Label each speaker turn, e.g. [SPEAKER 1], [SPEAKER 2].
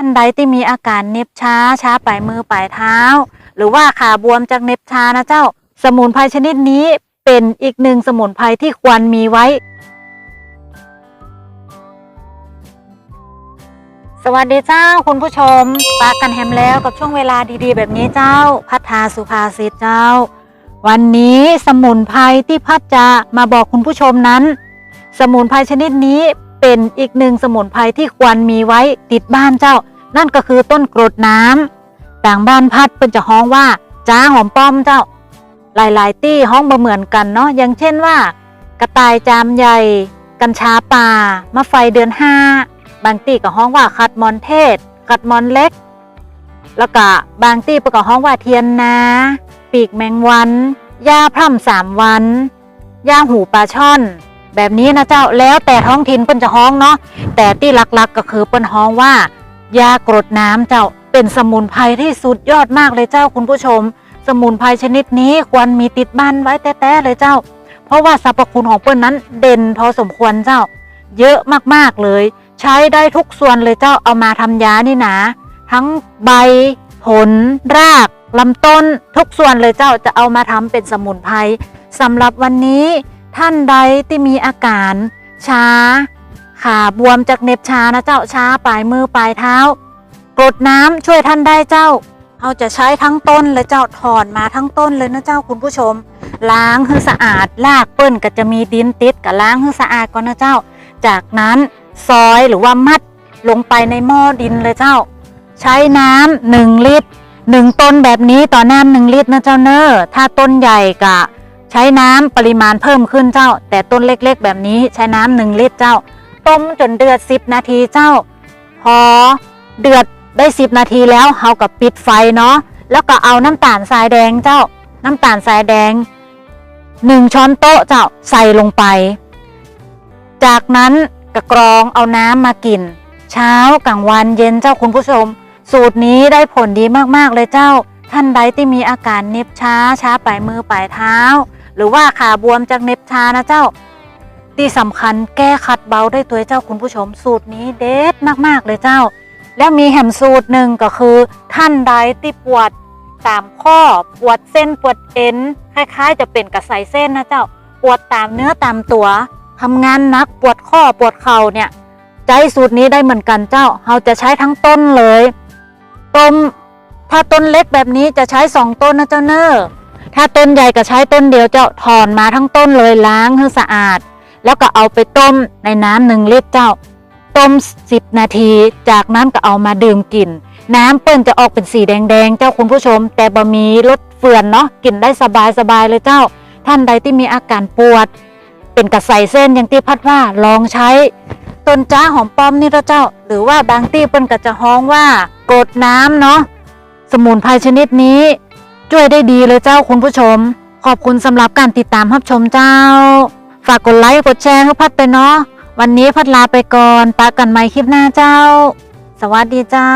[SPEAKER 1] ท่านใดที่มีอาการเน็บช้าช้าปลายมือปลายเท้า หรือว่าขาบวมจากเน็บชานะเจ้า สมุนไพรชนิดนี้เป็นอีกหนึ่งสมุนไพรที่ควรมีไว้ สวัสดีเจ้าคุณผู้ชมปากันแฮมแล้วกับช่วงเวลาดีๆ แบบนี้เจ้า พัฒนาสุภาษิตเจ้า วันนี้สมุนไพรที่พัดจะมาบอกคุณผู้ชมนั้น สมุนไพรชนิดนี้ เป็นอีกหนึ่งสมุนไพรที่ควรมีไว้ติดบ้านเจ้า นั่นก็คือต้นกรดน้ำต่างบ้านพัดเป็นจะห้องว่าจ้าหอมป้อมเจ้า หลายๆ ตี้ห้องบ่เหมือนกันเนาะอย่างเช่นว่า กระต่ายจามใหญ่ กัญชาป่ามะไฟเดือนห้าบางตี้ก็ห้องว่าขัดมอนเทศขัดมอนเล็ก แล้วก็บางตี้ประกอบห้องว่าเทียนนา ปีกแมงวันยาพร่ำสามวันยาหูปลาช่อน แบบนี้นะเจ้าแล้วแต่ท้องถิ่นเปิ้นจะห้องเนาะแต่ที่หลักๆก็คือเปิ้นห้องว่า ยากรดน้ำเจ้าเป็นสมุนไพรที่สุดยอดมากเลยเจ้าคุณผู้ชม สมุนไพรชนิดนี้ควรมีติดบ้านไว้แต้ๆเลยเจ้า เพราะว่าสรรพคุณของเปิ้นนั้นเด่นพอสมควรเจ้า เยอะมากๆเลย ใช้ได้ทุกส่วนเลยเจ้าเอามาทำยานี่นะ ทั้งใบ ผล รากลำต้นทุกส่วนเลยเจ้าจะเอามาทำเป็นสมุนไพรสำหรับวันนี้ ท่านใดที่มีอาการชาขาบวมจากเน็บชานะเจ้าชาปลายมือปลายเท้ากรดน้ำช่วยท่านได้เจ้าเราจะใช้ทั้งต้นเลยเจ้าถอนมาทั้งต้นเลยนะเจ้าคุณผู้ชม ล้างให้สะอาดลากเปิ้นก็จะมีดินติดกับล้างให้สะอาดก่อนนะเจ้า จากนั้นซอยหรือว่ามัดลงไปในหม้อดินเลยเจ้า ใช้น้ำหนึ่งลิตรหนึ่งต้นแบบนี้ต่อน้ำหนึ่งลิตรนะเจ้าเนอถ้าต้นใหญ่กะ ใช้น้ำปริมาณเพิ่มขึ้นเจ้า แต่ต้นเล็กๆ แบบนี้ใช้น้ำหนึ่งลิตรเจ้า ต้มจนเดือดสิบนาทีเจ้า พอเดือดได้สิบนาทีแล้วเฮากับปิดไฟเนาะแล้วก็เอาน้ำตาลทรายแดงเจ้า น้ำตาลทรายแดงหนึ่งช้อนโต๊ะเจ้าใส่ลงไป จากนั้นกระกรองเอาน้ำมากิน เช้ากลางวันเย็นเจ้าคุณผู้ชม สูตรนี้ได้ผลดีมากๆเลยเจ้า ท่านใดที่มีอาการเน็บช้าช้าปลายมือปลายเท้า หรือว่าขาบวมจากเน็บชานะเจ้า ที่สำคัญแก้คัดเบาได้ตัวเจ้าคุณผู้ชมสูตรนี้เด็ดมากๆเลยเจ้า แล้วมีแหมสูตรหนึ่งก็คือ ท่านใดที่ปวดตามข้อปวดเส้นปวดเอ็นคล้ายๆ จะเป็นกระใสเส้นนะเจ้า ปวดตามเนื้อตามตัวทำงานหนักปวดข้อปวดเข่าเนี่ยใจสูตรนี้ได้เหมือนกันเจ้าเราจะใช้ทั้งต้นเลยต้มถ้าต้นเล็กแบบนี้จะใช้สองต้นนะเจ้าเนอ ถ้าต้นใหญ่ก็ใช้ต้นเดียวเจ้าถอนมาทั้งต้นเลยล้างให้สะอาด แล้วก็เอาไปต้มในน้ำหนึ่งลิตรเจ้า ต้ม 10 นาที จากนั้นก็เอามาดื่มกิน น้ำเปิ้นจะออกเป็นสีแดงๆ เจ้าคุณผู้ชม แต่บะมีรสเฟื่อนเนาะกินได้สบายๆเลยเจ้า ท่านใดที่มีอาการปวด เป็นกระใสเส้นอย่างที่พัดว่าลองใช้ต้นจ้าหอมป้อมนี่ละเจ้า หรือว่าบางที่เปิ้นก็จะฮ้องว่ากรดน้ำเนาะสมุนไพรชนิดนี้ ช่วยได้ดีเลยเจ้าคุณผู้ชม ขอบคุณสำหรับการติดตามรับชมเจ้า ฝากกดไลค์กดแชร์ให้พัดไปเนาะวันนี้พัดลาไปก่อนปะกันใหม่คลิปหน้าเจ้า สวัสดีเจ้า